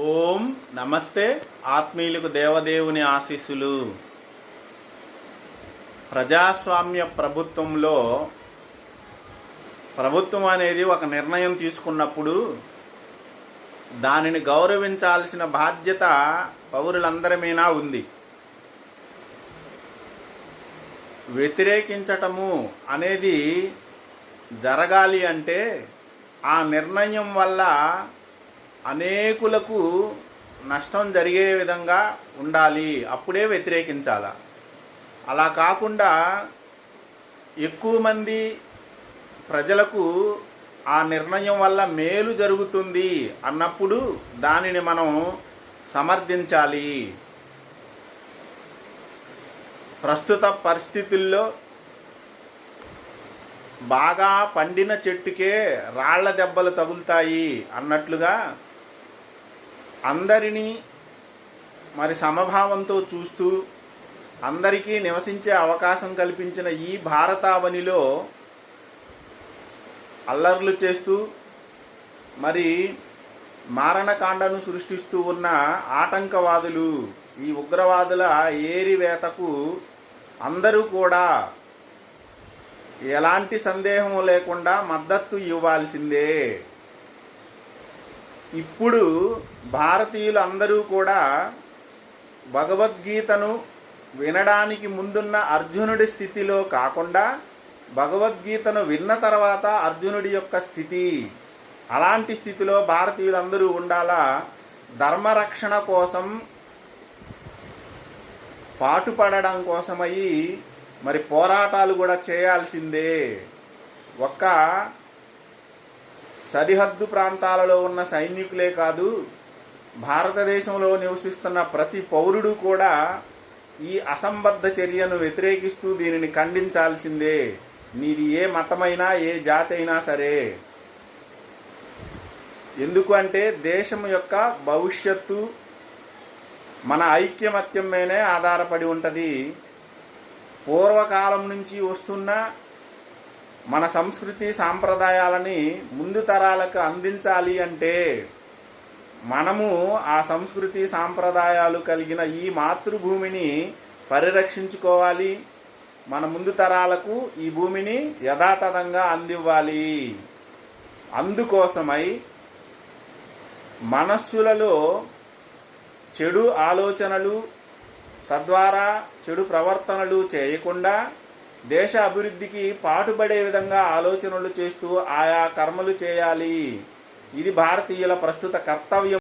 ఓం నమస్తే ఆత్మీయులకు దేవదేవుని ఆశీస్సులు. ప్రజాస్వామ్య ప్రభుత్వంలో ప్రభుత్వం అనేది ఒక నిర్ణయం తీసుకున్నప్పుడు దానిని గౌరవించాల్సిన బాధ్యత పౌరులందరి మీద ఉంది. వ్యతిరేకించటము అనేది జరగాలి అంటే ఆ నిర్ణయం వల్ల అనేకులకు నష్టం జరిగే విధంగా ఉండాలి అప్పుడే వ్యతిరేకించాల? అలా కాకుండా ఎక్కువ మంది ప్రజలకు ఆ నిర్ణయం వల్ల మేలు జరుగుతుంది అన్నప్పుడు దానిని మనం సమర్థించాలి. ప్రస్తుత పరిస్థితుల్లో బాగా పండిన చెట్టుకే రాళ్ళ దెబ్బలు తగులుతాయి అన్నట్లుగా అందరినీ మరి సమభావంతో చూస్తూ అందరికీ నివసించే అవకాశం కల్పించిన ఈ భారతావనిలో అల్లర్లు చేస్తూ మరి మారణకాండను సృష్టిస్తూ ఉన్న ఆటంకవాదులు ఈ ఉగ్రవాదుల ఏరివేతకు అందరూ కూడా ఎలాంటి సందేహం లేకుండా మద్దతు ఇవ్వాల్సిందే. ఇప్పుడు భారతీయులు అందరూ కూడా భగవద్గీతను వినడానికి ముందున్న అర్జునుడి స్థితిలో కాకుండా భగవద్గీతను విన్న తర్వాత అర్జునుడి యొక్క స్థితి అలాంటి స్థితిలో భారతీయులందరూ ఉండాలా? ధర్మరక్షణ కోసం పాటుపడడం కోసమయ్యి మరి పోరాటాలు కూడా చేయాల్సిందే. ఒక్క సరిహద్దు ప్రాంతాలలో ఉన్న సైనికులే కాదు భారతదేశంలో నివసిస్తున్న ప్రతి పౌరుడు కూడా ఈ అసంబద్ధ చర్యను వ్యతిరేకిస్తూ దీనిని ఖండించాల్సిందే. నీది ఏ మతమైనా ఏ జాతి అయినా సరే. ఎందుకు అంటే దేశం యొక్క భవిష్యత్తు మన ఐక్యమత్యం మీదనే ఆధారపడి ఉంటుంది. పూర్వకాలం నుంచి వస్తున్న మన సంస్కృతి సాంప్రదాయాలని ముందు తరాలకు అందించాలి అంటే మనము ఆ సంస్కృతి సాంప్రదాయాలు కలిగిన ఈ మాతృభూమిని పరిరక్షించుకోవాలి. మన ముందు తరాలకు ఈ భూమిని యథాతథంగా అందివ్వాలి. అందుకోసమై మనస్సులలో చెడు ఆలోచనలు తద్వారా చెడు ప్రవర్తనలు చేయకుండా దేశ అభివృద్ధికి పాటుపడే విధంగా ఆలోచనలు చేస్తూ ఆయా కర్మలు చేయాలి. ఇది భారతీయుల ప్రస్తుత కర్తవ్యం.